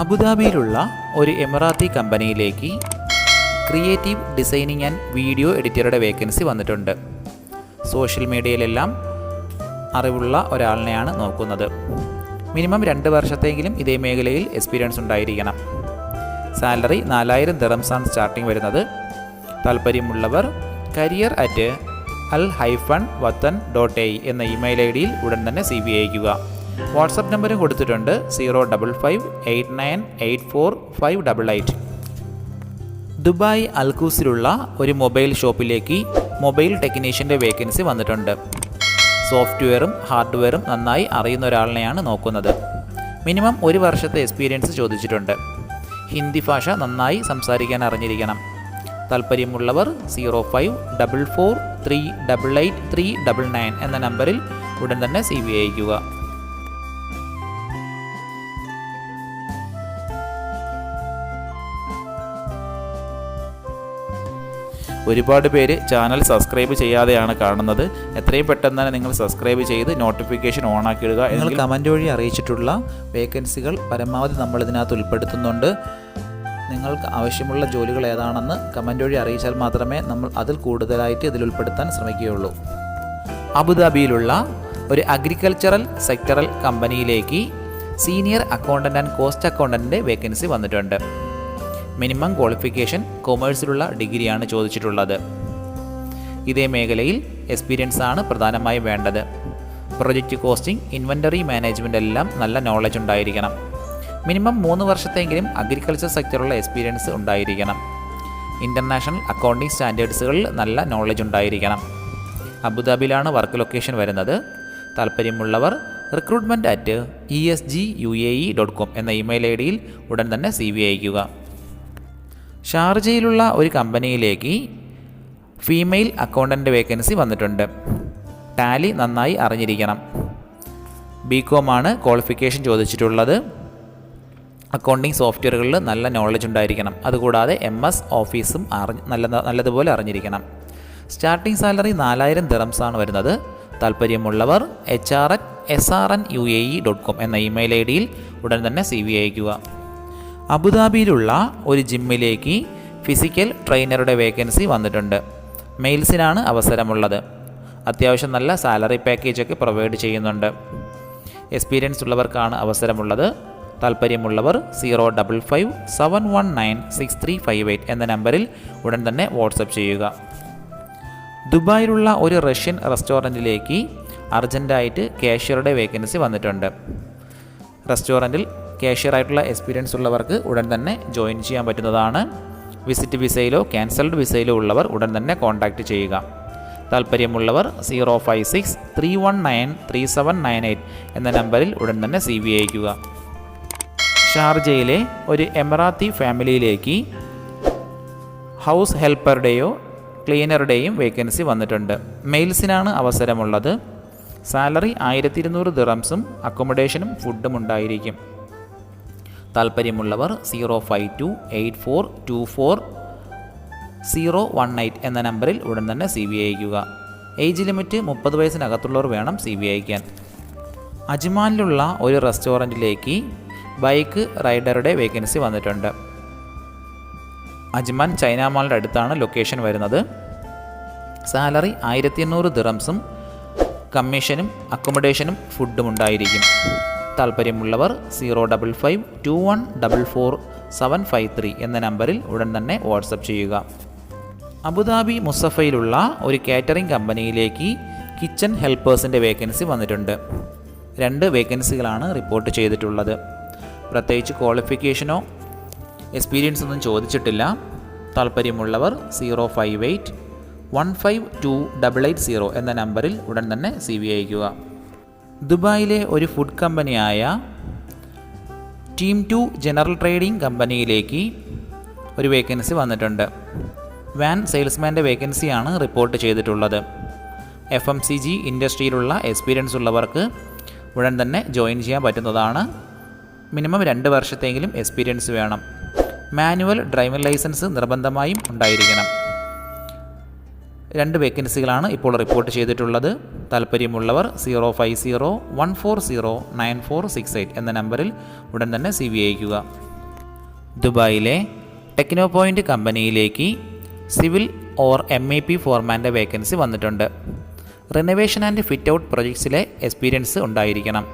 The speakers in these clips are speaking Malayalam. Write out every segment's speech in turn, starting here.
അബുദാബിയിലുള്ള ഒരു എമിറാത്തി കമ്പനിയിലേക്ക് ക്രിയേറ്റീവ് ഡിസൈനിങ് ആൻഡ് വീഡിയോ എഡിറ്ററുടെ വേക്കൻസി വന്നിട്ടുണ്ട്. സോഷ്യൽ മീഡിയയിലെല്ലാം അറിവുള്ള ഒരാളിനെയാണ് നോക്കുന്നത്. മിനിമം രണ്ട് വർഷത്തെങ്കിലും ഇതേ മേഖലയിൽ എക്സ്പീരിയൻസ് ഉണ്ടായിരിക്കണം. സാലറി നാലായിരം ദിറംസാണ് സ്റ്റാർട്ടിംഗ് വരുന്നത്. താല്പര്യമുള്ളവർ career at al hyphen watan dot A എന്ന ഇമെയിൽ ഐ ഡിയിൽ ഉടൻ തന്നെ സി ബി അയക്കുക വാട്സപ്പ് നമ്പരും കൊടുത്തിട്ടുണ്ട് zero double five eight nine eight four five double eight. Dubai അൽക്കൂസിലുള്ള ഒരു മൊബൈൽ ഷോപ്പിലേക്ക് മൊബൈൽ ടെക്നീഷ്യന്റെ വേക്കൻസി വന്നിട്ടുണ്ട്. സോഫ്റ്റ്വെയറും ഹാർഡ്വെയറും നന്നായി അറിയുന്ന ഒരാളിനെയാണ് നോക്കുന്നത്. മിനിമം ഒരു വർഷത്തെ എക്സ്പീരിയൻസ് ചോദിച്ചിട്ടുണ്ട്. ഹിന്ദി ഭാഷ നന്നായി സംസാരിക്കാൻ അറിഞ്ഞിരിക്കണം. താല്പര്യമുള്ളവർ zero five double four three double eight three double nine എന്ന നമ്പറിൽ ഉടൻ തന്നെ സി വി അയക്കുക ഒരുപാട് പേര് ചാനൽ സബ്സ്ക്രൈബ് ചെയ്യാതെയാണ് കാണുന്നത്. എത്രയും പെട്ടെന്ന് തന്നെ നിങ്ങൾ സബ്സ്ക്രൈബ് ചെയ്ത് നോട്ടിഫിക്കേഷൻ ഓൺ ആക്കിയിടുക നിങ്ങൾ കമന്റ് വഴി അറിയിച്ചിട്ടുള്ള വേക്കൻസികൾ പരമാവധി നമ്മൾ ഇതിനകത്ത് ഉൾപ്പെടുത്തുന്നുണ്ട്. നിങ്ങൾക്ക് ആവശ്യമുള്ള ജോലികൾ ഏതാണെന്ന് കമന്റ് വഴി അറിയിച്ചാൽ മാത്രമേ നമ്മൾ അതിൽ കൂടുതലായിട്ട് ഇതിൽ ഉൾപ്പെടുത്താൻ ശ്രമിക്കുകയുള്ളൂ. അബുദാബിയിലുള്ള ഒരു അഗ്രികൾച്ചറൽ സെക്ടറൽ കമ്പനിയിലേക്ക് സീനിയർ അക്കൗണ്ടന്റ് ആൻഡ് കോസ്റ്റ് അക്കൗണ്ടന്റിന്റെ വേക്കൻസി വന്നിട്ടുണ്ട്. മിനിമം ക്വാളിഫിക്കേഷൻ കൊമേഴ്സിലുള്ള ഡിഗ്രിയാണ് ചോദിച്ചിട്ടുള്ളത്. ഇതേ മേഖലയിൽ എക്സ്പീരിയൻസ് ആണ് പ്രധാനമായും വേണ്ടത്. പ്രൊജക്റ്റ് കോസ്റ്റിംഗ് ഇൻവെന്ററി മാനേജ്മെന്റ് എല്ലാം നല്ല നോളജ് ഉണ്ടായിരിക്കണം. മിനിമം മൂന്ന് വർഷത്തെങ്കിലും അഗ്രികൾച്ചർ സെക്ടറുള്ള എക്സ്പീരിയൻസ് ഉണ്ടായിരിക്കണം. ഇന്റർനാഷണൽ അക്കൗണ്ടിംഗ് സ്റ്റാൻഡേർഡ്സുകളിൽ നല്ല നോളജ് ഉണ്ടായിരിക്കണം. അബുദാബിയിലാണ് വർക്ക് ലൊക്കേഷൻ വരുന്നത്. താല്പര്യമുള്ളവർ recruitment at E S G U A E dot com എന്ന ഇമെയിൽ ഐ ഡിയിൽ ഉടൻ തന്നെ സി വി അയക്കുക ഷാർജയിലുള്ള ഒരു കമ്പനിയിലേക്ക് ഫീമെയിൽ അക്കൗണ്ടന്റ് വേക്കൻസി വന്നിട്ടുണ്ട്. ടാലി നന്നായി അറിഞ്ഞിരിക്കണം. ബി കോമാണ് ക്വാളിഫിക്കേഷൻ ചോദിച്ചിട്ടുള്ളത്. അക്കൗണ്ടിങ് സോഫ്റ്റ്വെയറുകളിൽ നല്ല നോളജ് ഉണ്ടായിരിക്കണം. അതുകൂടാതെ എം എസ് ഓഫീസും അറിഞ്ഞ് നല്ല നല്ലതുപോലെ അറിഞ്ഞിരിക്കണം. സ്റ്റാർട്ടിംഗ് സാലറി നാലായിരം ആണ് വരുന്നത്. താല്പര്യമുള്ളവർ H R N S R N U A E dot com എന്ന ഇമെയിൽ ഐ ഡിയിൽ ഉടൻ തന്നെ സി വി അയക്കുക അബുദാബിയിലുള്ള ഒരു ജിമ്മിലേക്ക് ഫിസിക്കൽ ട്രെയിനറുടെ വേക്കൻസി വന്നിട്ടുണ്ട്. മെയിൽസിനാണ് അവസരമുള്ളത്. അത്യാവശ്യം നല്ല സാലറി പാക്കേജൊക്കെ പ്രൊവൈഡ് ചെയ്യുന്നുണ്ട്. എക്സ്പീരിയൻസ് ഉള്ളവർക്കാണ് അവസരമുള്ളത്. താല്പര്യമുള്ളവർ zero double five seven one nine six three five eight എന്ന നമ്പറിൽ ഉടൻ തന്നെ വാട്സപ്പ് ചെയ്യുക. ദുബായിലുള്ള ഒരു റഷ്യൻ റെസ്റ്റോറന്റിലേക്ക് അർജന്റായിട്ട് കാഷ്യറുടെ വേക്കൻസി വന്നിട്ടുണ്ട്. റെസ്റ്റോറന്റിൽ കാഷ്യറായിട്ടുള്ള എക്സ്പീരിയൻസ് ഉള്ളവർക്ക് ഉടൻ തന്നെ ജോയിൻ ചെയ്യാൻ പറ്റുന്നതാണ്. വിസിറ്റ് വിസയിലോ ക്യാൻസൽഡ് വിസയിലോ ഉള്ളവർ ഉടൻ തന്നെ കോൺടാക്റ്റ് ചെയ്യുക. താല്പര്യമുള്ളവർ zero five six three one nine three seven nine eight എന്ന നമ്പറിൽ ഉടൻ തന്നെ സി വി അയക്കുക ഷാർജയിലെ ഒരു എമറാത്തി ഫാമിലിയിലേക്ക് ഹൗസ് ഹെൽപ്പറുടെയോ ക്ലീനറുടെയും വേക്കൻസി വന്നിട്ടുണ്ട്. മെയിൽസിനാണ് അവസരമുള്ളത്. സാലറി ആയിരത്തി ഇരുന്നൂറ് ദിറംസും അക്കോമഡേഷനും ഫുഡും ഉണ്ടായിരിക്കും. താല്പര്യമുള്ളവർ zero five two eight four two four zero one eight എന്ന നമ്പറിൽ ഉടൻ തന്നെ സി വി അയക്കുക ഏജ് ലിമിറ്റ് മുപ്പത് വയസ്സിനകത്തുള്ളവർ വേണം സി വി അയക്കാൻ അജ്മാനിലുള്ള ഒരു റെസ്റ്റോറന്റിലേക്ക് ബൈക്ക് റൈഡറുടെ വേക്കൻസി വന്നിട്ടുണ്ട്. അജ്മാൻ ചൈന മാളിന്റെ അടുത്താണ് ലൊക്കേഷൻ വരുന്നത്. സാലറി ആയിരത്തി എണ്ണൂറ് ദിറംസും കമ്മീഷനും അക്കോമഡേഷനും ഫുഡും ഉണ്ടായിരിക്കും. താല്പര്യമുള്ളവർ zero double five two one double four seven five three എന്ന നമ്പറിൽ ഉടൻ തന്നെ വാട്സപ്പ് ചെയ്യുക. അബുദാബി മുസഫയിലുള്ള ഒരു കാറ്ററിംഗ് കമ്പനിയിലേക്ക് കിച്ചൺ ഹെൽപ്പേഴ്സിന്റെ വേക്കൻസി വന്നിട്ടുണ്ട്. രണ്ട് വേക്കൻസികളാണ് റിപ്പോർട്ട് ചെയ്തിട്ടുള്ളത്. പ്രത്യേകിച്ച് ക്വാളിഫിക്കേഷനോ എക്സ്പീരിയൻസ് ഒന്നും ചോദിച്ചിട്ടില്ല. താല്പര്യമുള്ളവർ zero five eight one five two double eight zero എന്ന നമ്പറിൽ ഉടൻ തന്നെ സി വി അയക്കുക ദുബായിലെ ഒരു ഫുഡ് കമ്പനിയായ ടീം ടു ജനറൽ ട്രേഡിംഗ് കമ്പനിയിലേക്ക് ഒരു വേക്കൻസി വന്നിട്ടുണ്ട്. വാൻ സെയിൽസ്മാന്റെ വേക്കൻസിയാണ് റിപ്പോർട്ട് ചെയ്തിട്ടുള്ളത്. എഫ് എം സി ജി ഇൻഡസ്ട്രിയിലുള്ള എക്സ്പീരിയൻസ് ഉള്ളവർക്ക് ഉടൻ തന്നെ ജോയിൻ ചെയ്യാൻ പറ്റുന്നതാണ്. മിനിമം രണ്ട് വർഷത്തെങ്കിലും എക്സ്പീരിയൻസ് വേണം. മാനുവൽ ഡ്രൈവിംഗ് ലൈസൻസ് നിർബന്ധമായും ഉണ്ടായിരിക്കണം. രണ്ട് വേക്കൻസികളാണ് ഇപ്പോൾ റിപ്പോർട്ട് ചെയ്തിട്ടുള്ളത്. താല്പര്യമുള്ളവർ zero five zero one four zero nine four six eight എന്ന നമ്പറിൽ ഉടൻ തന്നെ സി വി അയക്കുക ദുബായിലെ ടെക്നോ പോയിന്റ് കമ്പനിയിലേക്ക് civil or M A P ഫോർമാന്റെ vacancy വന്നിട്ടുണ്ട്. റിനോവേഷൻ ആൻഡ് ഫിറ്റ് ഔട്ട് പ്രൊജക്ട്സിലെ എക്സ്പീരിയൻസ് ഉണ്ടായിരിക്കണം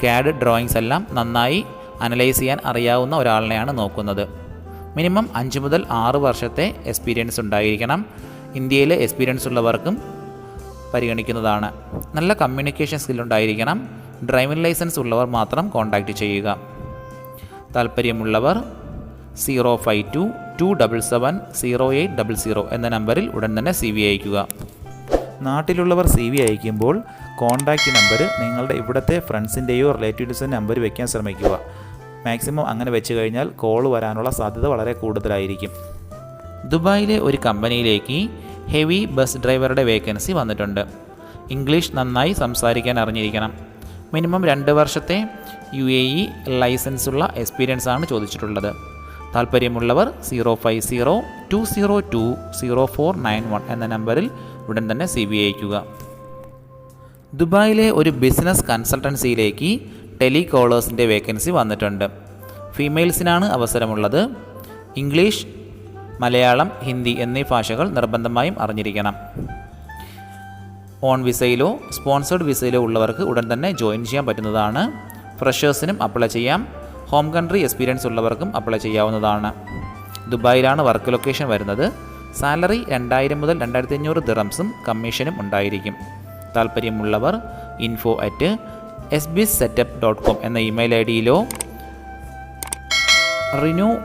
ക്യാഡ് ഡ്രോയിങ്സ് എല്ലാം നന്നായി അനലൈസ് ചെയ്യാൻ അറിയാവുന്ന ഒരാളിനെയാണ് നോക്കുന്നത്. മിനിമം അഞ്ച് മുതൽ ആറ് വർഷത്തെ എക്സ്പീരിയൻസ് ഉണ്ടായിരിക്കണം. ഇന്ത്യയിലെ എക്സ്പീരിയൻസ് ഉള്ളവർക്കും പരിഗണിക്കുന്നതാണ്. നല്ല കമ്മ്യൂണിക്കേഷൻ സ്കിൽ ഉണ്ടായിരിക്കണം. ഡ്രൈവിംഗ് ലൈസൻസ് ഉള്ളവർ മാത്രം കോൺടാക്റ്റ് ചെയ്യുക. താല്പര്യമുള്ളവർ zero five two two double seven zero eight double zero എന്ന നമ്പറിൽ ഉടൻ തന്നെ സി വി അയക്കുക നാട്ടിലുള്ളവർ സി വി അയക്കുമ്പോൾ കോൺടാക്റ്റ് നമ്പർ നിങ്ങളുടെ ഇവിടുത്തെ ഫ്രണ്ട്സിന്റെയോ റിലേറ്റീവ്സിന്റെ നമ്പർ വയ്ക്കാൻ ശ്രമിക്കുക. മാക്സിമം അങ്ങനെ വെച്ച് കഴിഞ്ഞാൽ കോൾ വരാനുള്ള സാധ്യത വളരെ കൂടുതലായിരിക്കും. ദുബായിലെ ഒരു കമ്പനിയിലേക്ക് ഹെവി ബസ് ഡ്രൈവറുടെ വേക്കൻസി വന്നിട്ടുണ്ട്. ഇംഗ്ലീഷ് നന്നായി സംസാരിക്കാൻ അറിഞ്ഞിരിക്കണം. മിനിമം രണ്ട് വർഷത്തെ യു എ ഇ ലൈസൻസുള്ള എക്സ്പീരിയൻസ് ആണ് ചോദിച്ചിട്ടുള്ളത്. താല്പര്യമുള്ളവർ zero five zero two zero two zero four nine one എന്ന നമ്പറിൽ ഉടൻ തന്നെ സി ബി അയക്കുക ദുബായിലെ ഒരു ബിസിനസ് കൺസൾട്ടൻസിയിലേക്ക് ടെലികോളേഴ്സിന്റെ വേക്കൻസി വന്നിട്ടുണ്ട്. ഫീമെയിൽസിനാണ് അവസരമുള്ളത്. ഇംഗ്ലീഷ് മലയാളം ഹിന്ദി എന്നീ ഭാഷകൾ നിർബന്ധമായും അറിഞ്ഞിരിക്കണം. ഓൺ വിസയിലോ സ്പോൺസേഡ് വിസയിലോ ഉള്ളവർക്ക് ഉടൻ തന്നെ ജോയിൻ ചെയ്യാൻ പറ്റുന്നതാണ്. ഫ്രഷേഴ്സിനും അപ്ലൈ ചെയ്യാം. ഹോം കൺട്രി എക്സ്പീരിയൻസ് ഉള്ളവർക്കും അപ്ലൈ ചെയ്യാവുന്നതാണ്. ദുബായിലാണ് വർക്ക് ലൊക്കേഷൻ വരുന്നത്. സാലറി രണ്ടായിരം മുതൽ രണ്ടായിരത്തി അഞ്ഞൂറ് ദിറംസും കമ്മീഷനും ഉണ്ടായിരിക്കും. താല്പര്യമുള്ളവർ info at S B setup dot com എന്ന email I ഡിയിലോ Rinu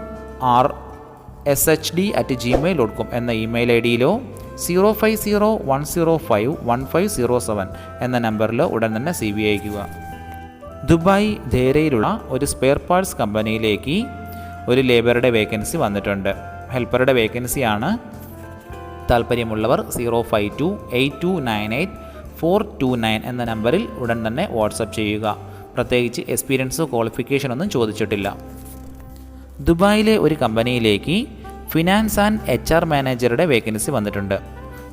R S H D at Gmail dot com എന്ന email I ഡിയിലോ zero five zero one zero five one five zero seven എന്ന നമ്പറിലോ ഉടൻ തന്നെ സി ബി അയക്കുക ദുബായ് ധേരയിലുള്ള ഒരു സ്പെയർ പാർട്സ് കമ്പനിയിലേക്ക് ഒരു ലേബറുടെ വേക്കൻസി വന്നിട്ടുണ്ട്. ഹെൽപ്പറുടെ വേക്കൻസിയാണ് താല്പര്യമുള്ളവർ zero five two eight two nine eight four two nine എന്ന നമ്പറിൽ ഉടൻ തന്നെ വാട്സപ്പ് ചെയ്യുക. പ്രത്യേകിച്ച് എക്സ്പീരിയൻസോ ക്വാളിഫിക്കേഷനൊന്നും ചോദിച്ചിട്ടില്ല. ദുബായിലെ ഒരു കമ്പനിയിലേക്ക് ഫിനാൻസ് ആൻഡ് എച്ച് ആർ മാനേജറുടെ വേക്കൻസി വന്നിട്ടുണ്ട്.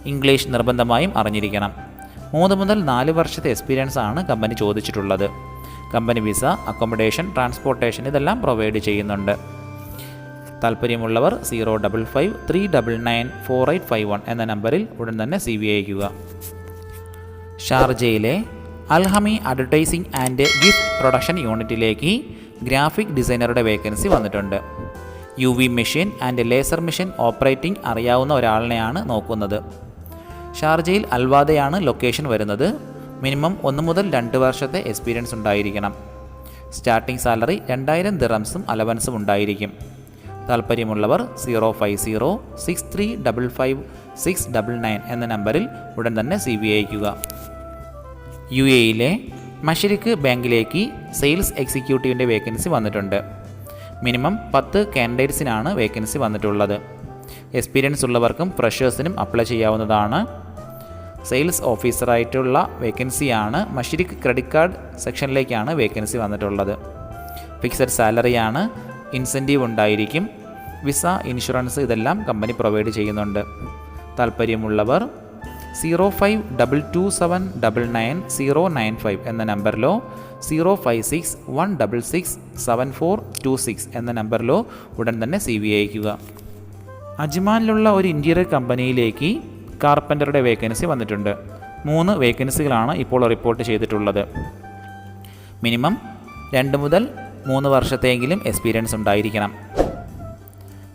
ഇംഗ്ലീഷ് നിർബന്ധമായും അറിഞ്ഞിരിക്കണം. മൂന്ന് മുതൽ നാല് വർഷത്തെ എക്സ്പീരിയൻസ് ആണ് കമ്പനി ചോദിച്ചിട്ടുള്ളത്. കമ്പനി വിസ അക്കോമഡേഷൻ ട്രാൻസ്പോർട്ടേഷൻ ഇതെല്ലാം പ്രൊവൈഡ് ചെയ്യുന്നുണ്ട്. താല്പര്യമുള്ളവർ zero double five three double nine four eight five one എന്ന നമ്പറിൽ ഉടൻ തന്നെ സി വി അയക്കുക ഷാർജയിലെ അൽഹമി അഡ്വർടൈസിംഗ് ആൻഡ് ഗിഫ്റ്റ് പ്രൊഡക്ഷൻ യൂണിറ്റിലേക്ക് ഗ്രാഫിക് ഡിസൈനറുടെ വേക്കൻസി വന്നിട്ടുണ്ട്. U V machine and laser machine operating അറിയാവുന്ന ഒരാളിനെയാണ് നോക്കുന്നത്. ഷാർജയിൽ അൽവാദയാണ് ലൊക്കേഷൻ വരുന്നത്. മിനിമം ഒന്ന് മുതൽ രണ്ട് വർഷത്തെ എക്സ്പീരിയൻസ് ഉണ്ടായിരിക്കണം. സ്റ്റാർട്ടിംഗ് സാലറി രണ്ടായിരം ദിറംസും അലവൻസും ഉണ്ടായിരിക്കും. താല്പര്യമുള്ളവർ zero five zero six three double five six double nine എന്ന നമ്പറിൽ ഉടൻ തന്നെ സി ബി അയക്കുക യു എയിലെ മഷരിക്ക് ബാങ്കിലേക്ക് സെയിൽസ് എക്സിക്യൂട്ടീവിന്റെ വേക്കൻസി വന്നിട്ടുണ്ട്. മിനിമം പത്ത് കാൻഡിഡേറ്റ്സിനാണ് വേക്കൻസി വന്നിട്ടുള്ളത്. എക്സ്പീരിയൻസ് ഉള്ളവർക്കും ഫ്രഷേഴ്സിനും അപ്ലൈ ചെയ്യാവുന്നതാണ്. സെയിൽസ് ഓഫീസറായിട്ടുള്ള വേക്കൻസിയാണ് മഷിരിക്ക് ക്രെഡിറ്റ് കാർഡ് സെക്ഷനിലേക്കാണ് വേക്കൻസി വന്നിട്ടുള്ളത്. ഫിക്സഡ് സാലറിയാണ് ഇൻസെന്റീവ് ഉണ്ടായിരിക്കും വിസ ഇൻഷുറൻസ് ഇതെല്ലാം കമ്പനി പ്രൊവൈഡ് ചെയ്യുന്നുണ്ട്. താല്പര്യമുള്ളവർ zero five double two seven double nine zero nine five എന്ന നമ്പറിലോ zero five six one double six seven four two six എന്ന നമ്പറിലോ ഉടൻ തന്നെ സി വി അയക്കുക അജ്മാനിലുള്ള ഒരു ഇന്റീരിയർ കമ്പനിയിലേക്ക് കാർപ്പന്ററുടെ വേക്കൻസി വന്നിട്ടുണ്ട്. മൂന്ന് വേക്കൻസികളാണ് ഇപ്പോൾ റിപ്പോർട്ട് ചെയ്തിട്ടുള്ളത്. മിനിമം രണ്ട് മുതൽ മൂന്ന് വർഷത്തെങ്കിലും എക്സ്പീരിയൻസ് ഉണ്ടായിരിക്കണം.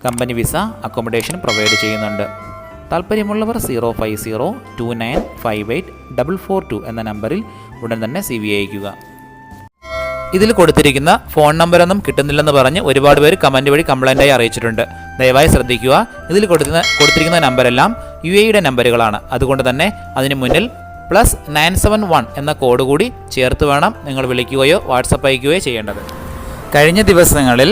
കമ്പനി വിസ അക്കോമഡേഷൻ പ്രൊവൈഡ് ചെയ്യുന്നുണ്ട്. താല്പര്യമുള്ളവർ zero five zero two nine five eight double four two എന്ന നമ്പറിൽ ഉടൻ തന്നെ സി വി അയക്കുക ഇതിൽ കൊടുത്തിരിക്കുന്ന ഫോൺ നമ്പറൊന്നും കിട്ടുന്നില്ലെന്ന് പറഞ്ഞ് ഒരുപാട് പേര് കമന്റ് വഴി കംപ്ലൈന്റായി അറിയിച്ചിട്ടുണ്ട്. ദയവായി ശ്രദ്ധിക്കുക. ഇതിൽ കൊടുക്കുന്ന കൊടുത്തിരിക്കുന്ന നമ്പരെല്ലാം യു എയുടെ നമ്പറുകളാണ്. അതുകൊണ്ട് തന്നെ അതിന് മുന്നിൽ പ്ലസ് നയൻ സെവൻ വൺ എന്ന കോഡ് കൂടി ചേർത്ത് വേണം നിങ്ങൾ വിളിക്കുകയോ വാട്സപ്പ് അയക്കുകയോ ചെയ്യേണ്ടത്. കഴിഞ്ഞ ദിവസങ്ങളിൽ